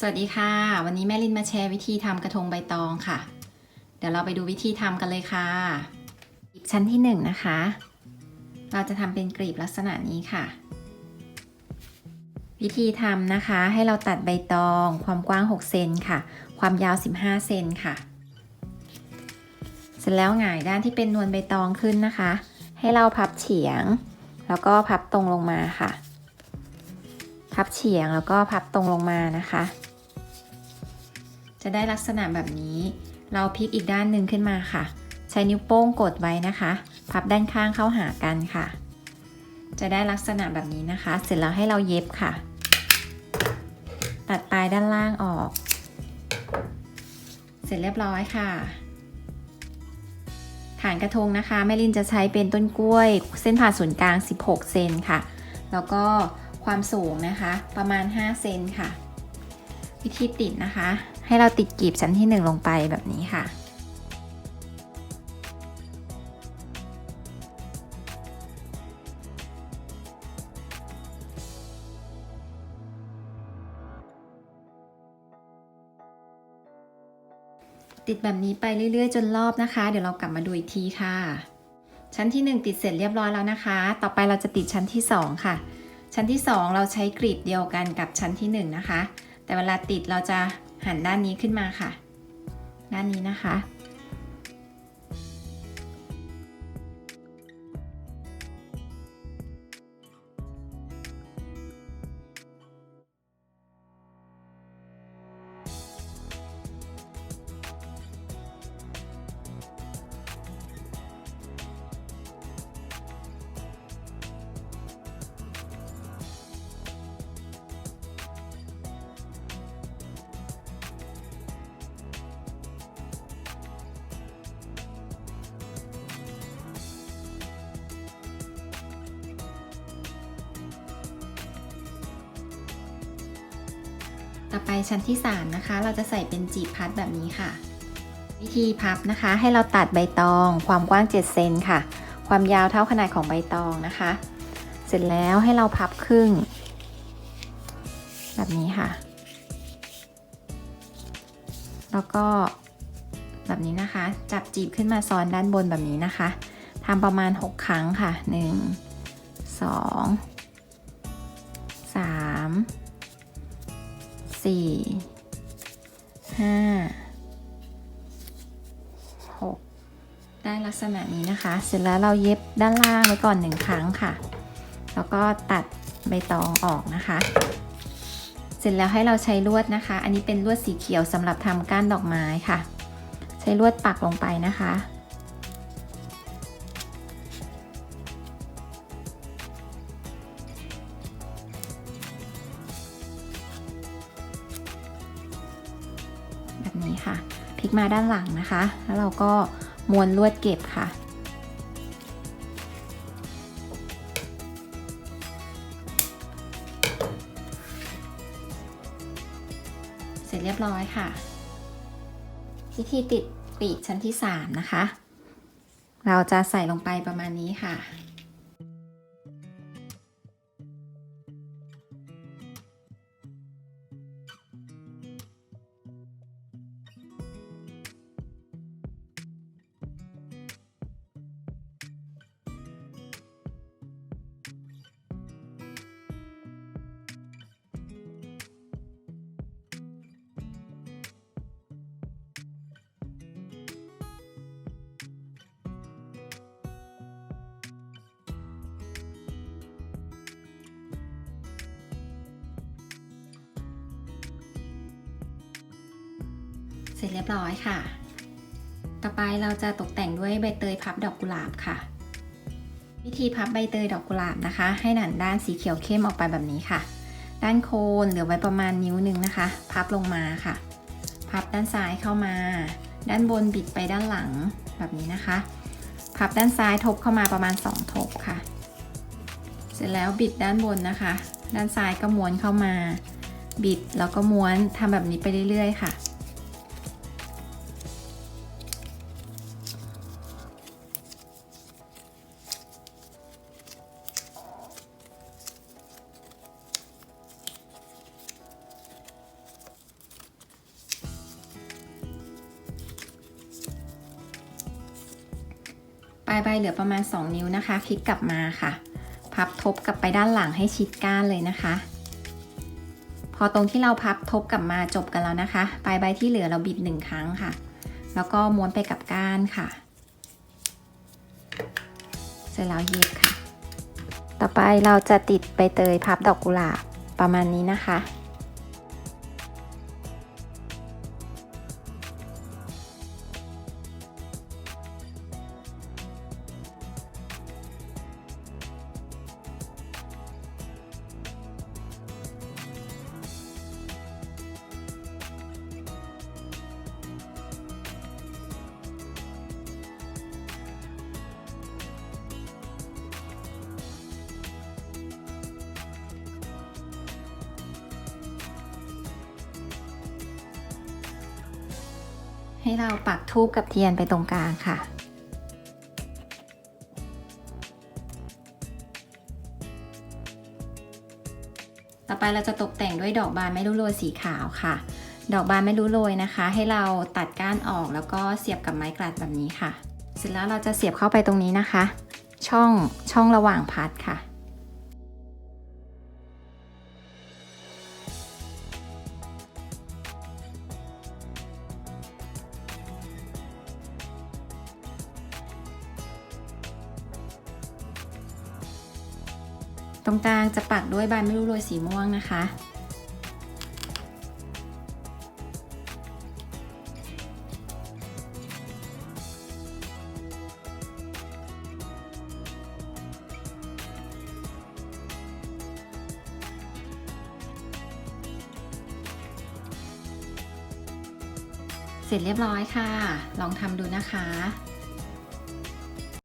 สวัสดีค่ะ วันนี้แม่ลินมาแชร์วิธีทำกระทงใบตองค่ะ เดี๋ยวเราไปดูวิธีทำกันเลยค่ะกรีบชั้นที่หนึ่งนะคะ เราจะทำเป็นกรีบลักษณะนี้ค่ะ วิธีทำนะคะให้เราตัดใบตองความกว้าง 6 เซนค่ะ ความยาว 15 เซนค่ะ เสร็จแล้วหงายด้านที่เป็นนวลใบตองขึ้นนะคะ ให้เราพับเฉียง แล้วก็พับตรงลงมาค่ะ พับเฉียงแล้วก็พับตรงลงมานะคะ จะได้ลักษณะแบบนี้ เราพลิกอีกด้านหนึ่งขึ้นมาค่ะ ใช้นิ้วโป้งกดไว้นะคะ พับด้านข้างเข้าหากันค่ะ จะได้ลักษณะแบบนี้นะคะ เสร็จแล้วให้เราเย็บค่ะ ตัดปลายด้านล่างออก เสร็จเรียบร้อยค่ะฐานกระทงนะคะแม่ลินจะใช้เป็นต้นกล้วย เส้นผ่าศูนย์กลาง 16 เซนค่ะ แล้วก็ความสูงนะคะประมาณ 5 เซนค่ะ วิธีติดนะคะ ให้เราติดกลีบชั้นที่ 1 ลงไปแบบนี้ค่ะ ติดแบบนี้ไปเรื่อยๆ จนรอบนะคะ เดี๋ยวเรากลับมาดูอีกทีค่ะ ชั้นที่ 1 ติดเสร็จเรียบร้อยแล้วนะคะ ต่อไปเราจะติดชั้นที่ 2 ค่ะ ชั้นที่ 2 เราใช้กรีบเดียวกันกับชั้นที่ 1 นะคะ แต่เวลาติดเราจะ หันด้านนี้ขึ้นมาค่ะ ด้านนี้นะคะ ต่อไปชั้นที่ 3 นะคะ เราจะใส่เป็นจีบพัดแบบนี้ค่ะ วิธีพับนะคะ ให้เราตัดใบตอง ความกว้าง 7 เซนค่ะ ความยาวเท่าขนาดของใบตองนะคะ เสร็จแล้วให้เราพับครึ่ง แบบนี้ค่ะ แล้วก็แบบนี้นะคะ จับจีบขึ้นมาซ้อนด้านบนแบบนี้นะคะทำประมาณ 6 ครั้งค่ะ 1 2 สี่ห้าหกได้ลักษณะนี้นะคะ เสร็จแล้วเราเย็บด้านล่างไว้ก่อนหนึ่งครั้งค่ะ แล้วก็ตัดใบตองออกนะคะ เสร็จแล้วให้เราใช้ลวดนะคะ อันนี้เป็นลวดสีเขียวสำหรับทำก้านดอกไม้ค่ะ ใช้ลวดปักลงไปนะคะ นี้ค่ะ พลิกมาด้านหลังนะคะ แล้วเราก็ม้วนลวดเก็บค่ะ เสร็จเรียบร้อยค่ะวิธีติดปีกชั้นที่ 3 นะคะ เราจะใส่ลงไปประมาณนี้ค่ะ เสร็จเรียบร้อยค่ะ ต่อไปเราจะตกแต่งด้วยใบเตยพับดอกกุหลาบค่ะ วิธีพับใบเตยดอกกุหลาบนะคะ ให้หนันด้านสีเขียวเข้มออกไปแบบนี้ค่ะ ด้านโคนเหลือไว้ประมาณนิ้วหนึ่งนะคะ พับลงมาค่ะ พับด้านซ้ายเข้ามา ด้านบนบิดไปด้านหลังแบบนี้นะคะ พับด้านซ้ายทบเข้ามาประมาณ 2 ทบค่ะ เสร็จแล้วบิดด้านบนนะคะ ด้านซ้ายก็ม้วนเข้ามา บิดแล้วก็ม้วนทำแบบนี้ไปเรื่อยๆค่ะ ลายใบเหลือประมาณ 2 นิ้วนะคะ พลิกกลับมาค่ะ พับทบกลับไปด้านหลังให้ชิดก้านเลยนะคะ พอตรงที่เราพับทบกลับมาจบกันแล้วนะคะ ปลายใบที่เหลือเราบิดหนึ่งครั้งค่ะ แล้วก็ม้วนไปกับก้านค่ะ เสร็จแล้วเย็บค่ะ ต่อไปเราจะติดใบเตยพับดอกกุหลาบประมาณนี้นะคะ ให้เราปักทูบกับเทียนไปตรงกลางค่ะ ต่อไปเราจะตกแต่งด้วยดอกบานไม่รู้โรยสีขาวค่ะ ดอกบานไม่รู้โรยนะคะ ให้เราตัดก้านออกแล้วก็เสียบกับไม้กลัดแบบนี้ค่ะ เสร็จแล้วเราจะเสียบเข้าไปตรงนี้นะคะ ช่องช่องระหว่างพัดค่ะ ตรงกลางจะปักด้วยใบไม่รู้โรยสีม่วงนะคะ เสร็จเรียบร้อยค่ะ ลองทำดูนะคะ